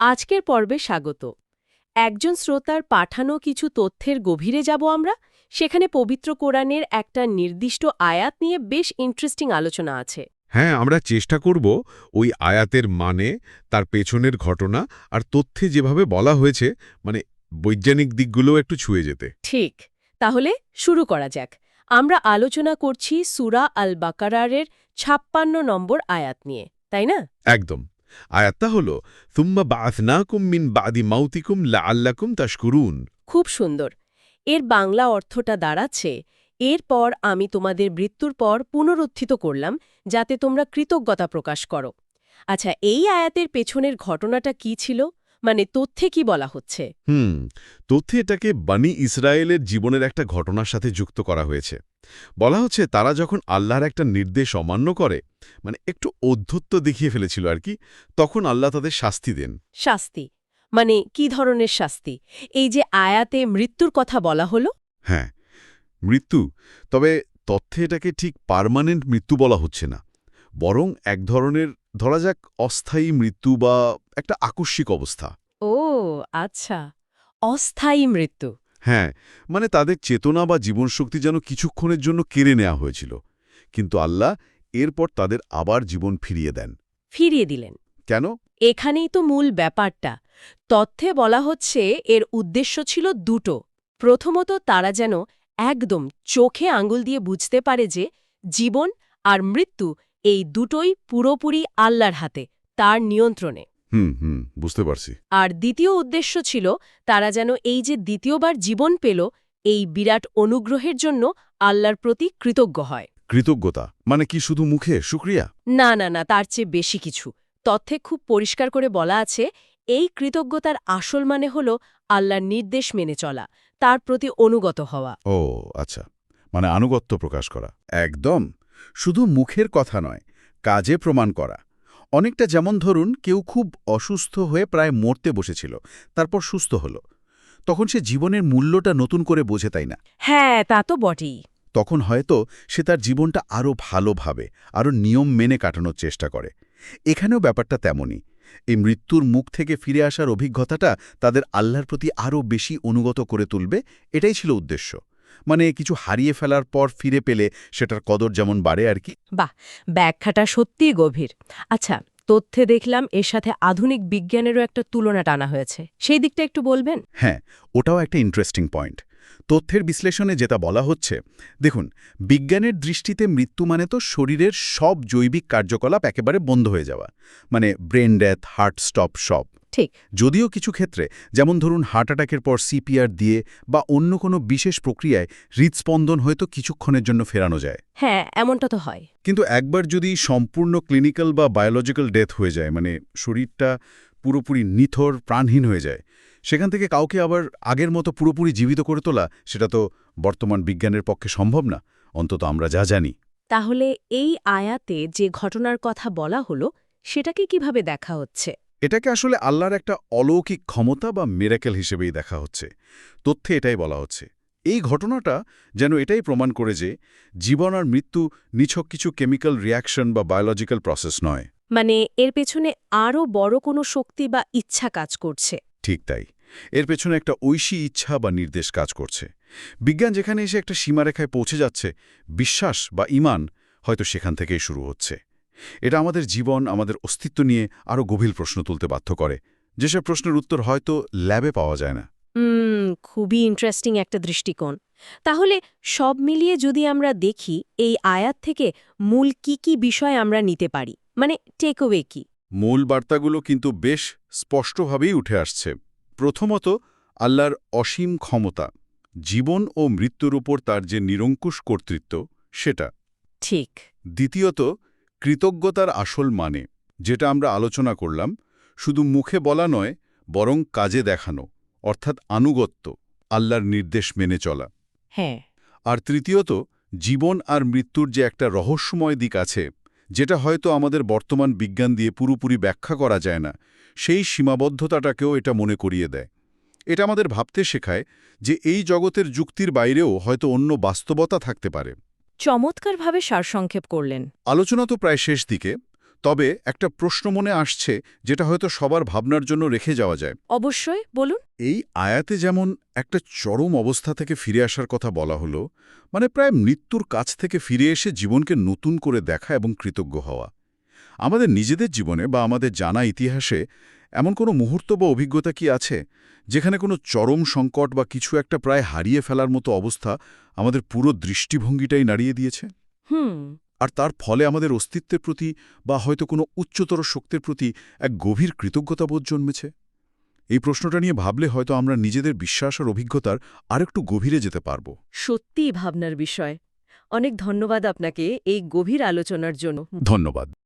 আজকের পর্বে স্বাগত। একজন শ্রোতার পাঠানো কিছু তথ্যের গভীরে যাব আমরা। সেখানে পবিত্র কোরআনের একটা নির্দিষ্ট আয়াত নিয়ে বেশ ইন্টারেস্টিং আলোচনা আছে। হ্যাঁ আমরা চেষ্টা করব ওই আয়াতের মানে তার পেছনের ঘটনা আর তথ্যে যেভাবে বলা হয়েছে মানে বৈজ্ঞানিক দিকগুলো একটু ছুঁয়ে যেতে। ঠিক তাহলে শুরু করা যাক। আমরা আলোচনা করছি সুরা আল বাকারারের ছাপ্পান্ন নম্বর আয়াত নিয়ে তাই না? একদম। আয়াতটা হল তুম্মা বাথনাকুম মিন বাদি মাউতিকুম লাআল্লাকুম তাশকুরুন। খুব সুন্দর। এর বাংলা অর্থটা দাঁড়াচ্ছে, এরপর আমি তোমাদের মৃত্যুর পর পুনরুত্থিত করলাম, যাতে তোমরা কৃতজ্ঞতা প্রকাশ করো। আচ্ছা এই আয়াতের পেছনের ঘটনাটা কি ছিল? মানে তথ্যে কি বলা হচ্ছে? হুম তথ্যে এটাকে বানি ইসরায়েলের জীবনের একটা ঘটনার সাথে যুক্ত করা হয়েছে। বলা হচ্ছে তারা যখন আল্লাহর একটা নির্দেশ অমান্য করে মানে একটু অধ্যত্ব দেখিয়ে ফেলেছিল আর কি তখন আল্লাহ তাদের শাস্তি দেন। শাস্তি? মানে কি ধরনের শাস্তি? এই যে আয়াতে মৃত্যুর কথা বলা হলো? হ্যাঁ মৃত্যু। তবে তথ্যে এটাকে ঠিক পার্মানেন্ট মৃত্যু বলা হচ্ছে না। বরং এক ধরনের ধরা যাক অস্থায়ী মৃত্যু বা একটা আকস্মিক অবস্থা। ও আচ্ছা। অস্থায়ী মৃত্যু। হ্যাঁ মানে তাদের চেতনা বা জীবনশক্তি যেন কিছুক্ষণের জন্য কেড়ে নেওয়া হয়েছিল। কিন্তু আল্লাহ এরপর তাদের আবার জীবন ফিরিয়ে দেন। ফিরিয়ে দিলেন। কেন? এখানেই তো মূল ব্যাপারটা। তথ্যে বলা হচ্ছে এর উদ্দেশ্য ছিল দুটো। প্রথমত তারা যেন একদম চোখে আঙ্গুল দিয়ে বুঝতে পারে যে জীবন আর মৃত্যু এই দুটোই পুরোপুরি আল্লাহর হাতে তার নিয়ন্ত্রণে। হুম হুম বুঝতে পারছি। আর দ্বিতীয় উদ্দেশ্য ছিল তারা যেন এই যে দ্বিতীয়বার জীবন পেল এই বিরাট অনুগ্রহের জন্য আল্লাহর প্রতি কৃতজ্ঞ হয়। কৃতজ্ঞতা? মানে কি শুধু মুখে? শুক্রিয়া না না না তার চেয়ে বেশি কিছু। তথ্যে খুব পরিষ্কার করে বলা আছে এই কৃতজ্ঞতার আসল মানে হল আল্লাহর নির্দেশ মেনে চলা তার প্রতি অনুগত হওয়া। ও আচ্ছা। মানে আনুগত্য প্রকাশ করা। একদম। শুধু মুখের কথা নয় কাজে প্রমাণ করা। অনেকটা যেমন ধরুন কেউ খুব অসুস্থ হয়ে প্রায় মরতে বসেছিল তারপর সুস্থ হলো। তখন সে জীবনের মূল্যটা নতুন করে বোঝে তাই না? হ্যাঁ তা তো বটেই। তখন হয়তো সে তার জীবনটা আরও ভালোভাবে আরও নিয়ম মেনে কাটানোর চেষ্টা করে। এখানেও ব্যাপারটা তেমনই। এই মৃত্যুর মুখ থেকে ফিরে আসার অভিজ্ঞতাটা তাদের আল্লাহর প্রতি আরও বেশি অনুগত করে তুলবে এটাই ছিল উদ্দেশ্য। মানে কিছু হারিয়ে ফেলার পর ফিরে পেলে সেটার কদর যেমন বাড়ে আর কি। বাহ ব্যাখ্যাটা সত্যিই গভীর। আচ্ছা তথ্যে দেখলাম এর সাথে আধুনিক বিজ্ঞানেরও একটা তুলনা টানা হয়েছে। সেই দিকটা একটু বলবেন? হ্যাঁ ওটাও একটা ইন্টারেস্টিং পয়েন্ট তথ্যের বিশ্লেষণে যেটা বলা হচ্ছে দেখুন বিজ্ঞানের দৃষ্টিতে মৃত্যু মানে তো শরীরের সব জৈবিক কার্যকলাপ একেবারে বন্ধ হয়ে যাওয়া। মানে ব্রেন ডেথ হার্ট স্টপ সব। ঠিক। যদিও কিছু ক্ষেত্রে যেমন ধরুন হার্ট অ্যাটাকের পর সিপিআর দিয়ে বা অন্য কোনো বিশেষ প্রক্রিয়ায় হৃদস্পন্দন হয়তো কিছুক্ষণের জন্য ফেরানো যায়। হ্যাঁ এমনটা তো হয়। কিন্তু একবার যদি সম্পূর্ণ ক্লিনিক্যাল বা বায়োলজিক্যাল ডেথ হয়ে যায় মানে শরীরটা পুরোপুরি নিথর প্রাণহীন হয়ে যায় সেখান থেকে কাউকে আবার আগের মতো পুরোপুরি জীবিত করে তোলা সেটা তো বর্তমান বিজ্ঞানের পক্ষে সম্ভব না। অন্তত আমরা যা জানি। তাহলে এই আয়াতে যে ঘটনার কথা বলা হলো সেটাকে কীভাবে দেখা হচ্ছে? এটাকে আসলে আল্লাহর একটা অলৌকিক ক্ষমতা বা মেরাকেল হিসেবেই দেখা হচ্ছে। তথ্যে এটাই বলা হচ্ছে। এই ঘটনাটা যেন এটাই প্রমাণ করে যে জীবন আর মৃত্যু নিছক কিছু কেমিক্যাল রিয়াকশন বা বায়োলজিক্যাল প্রসেস নয়। মানে এর পেছনে আরও বড় কোনো শক্তি বা ইচ্ছা কাজ করছে। ঠিক তাই। এর পেছনে একটা ঐশী ইচ্ছা বা নির্দেশ কাজ করছে। বিজ্ঞান যেখানে এসে একটা সীমারেখায় পৌঁছে যাচ্ছে বিশ্বাস বা ইমান হয়তো সেখান থেকেই শুরু হচ্ছে। এটা আমাদের জীবন আমাদের অস্তিত্ব নিয়ে আরও গভীর প্রশ্ন তুলতে বাধ্য করে। যেসব প্রশ্নের উত্তর হয়তো ল্যাবে পাওয়া যায় না। হুম খুবই ইন্টারেস্টিং একটা দৃষ্টিকোণ। তাহলে সব মিলিয়ে যদি আমরা দেখি এই আয়াত থেকে মূল কি কি বিষয় আমরা নিতে পারি? মানে টেকওয়ে কি? মূল বার্তাগুলো কিন্তু বেশ স্পষ্টভাবেই উঠে আসছে। প্রথমত আল্লাহর অসীম ক্ষমতা জীবন ও মৃত্যুর উপর তার যে নিরঙ্কুশ কর্তৃত্ব সেটা। ঠিক। দ্বিতীয়ত কৃতজ্ঞতার আসল মানে যেটা আমরা আলোচনা করলাম শুধু মুখে বলা নয় বরং কাজে দেখানো অর্থাৎ আনুগত্য আল্লাহর নির্দেশ মেনে চলা। হ্যাঁ। আর তৃতীয়ত জীবন আর মৃত্যুর যে একটা রহস্যময় দিক আছে যেটা হয়তো আমাদের বর্তমান বিজ্ঞান দিয়ে পুরোপুরি ব্যাখ্যা করা যায় না সেই সীমাবদ্ধতাটাকেও এটা মনে করিয়ে দেয়। এটা আমাদের ভাবতে শেখায় যে এই জগতের যুক্তির বাইরেও হয়তো অন্য বাস্তবতা থাকতে পারে। চমৎকারভাবে সারসংক্ষেপ করলেন। আলোচনা তো প্রায় শেষ দিকে তবে একটা প্রশ্ন মনে আসছে যেটা হয়তো সবার ভাবনার জন্য রেখে যাওয়া যায়। অবশ্যই বলুন। এই আয়াতে যেমন একটা চরম অবস্থা থেকে ফিরে আসার কথা বলা হলো মানে প্রায় মৃত্যুর কাছ থেকে ফিরে এসে জীবনকে নতুন করে দেখা এবং কৃতজ্ঞ হওয়া। আমাদের নিজেদের জীবনে বা আমাদের জানা ইতিহাসে এমন কোনো মুহূর্ত বা অভিজ্ঞতা কি আছে যেখানে কোনো চরম সংকট বা কিছু একটা প্রায় হারিয়ে ফেলার মতো অবস্থা আমাদের পুরো দৃষ্টিভঙ্গিটাই নাড়িয়ে দিয়েছে? হুম। আর তার ফলে আমাদের অস্তিত্বের প্রতি বা হয়তো কোনো উচ্চতর শক্তির প্রতি এক গভীর কৃতজ্ঞতাবোধ জন্মেছে? এই প্রশ্নটা নিয়ে ভাবলে হয়তো আমরা নিজেদের বিশ্বাস আর অভিজ্ঞতার আরেকটু গভীরে যেতে পারব। সত্যিই ভাবনার বিষয়। অনেক ধন্যবাদ আপনাকে এই গভীর আলোচনার জন্য। ধন্যবাদ।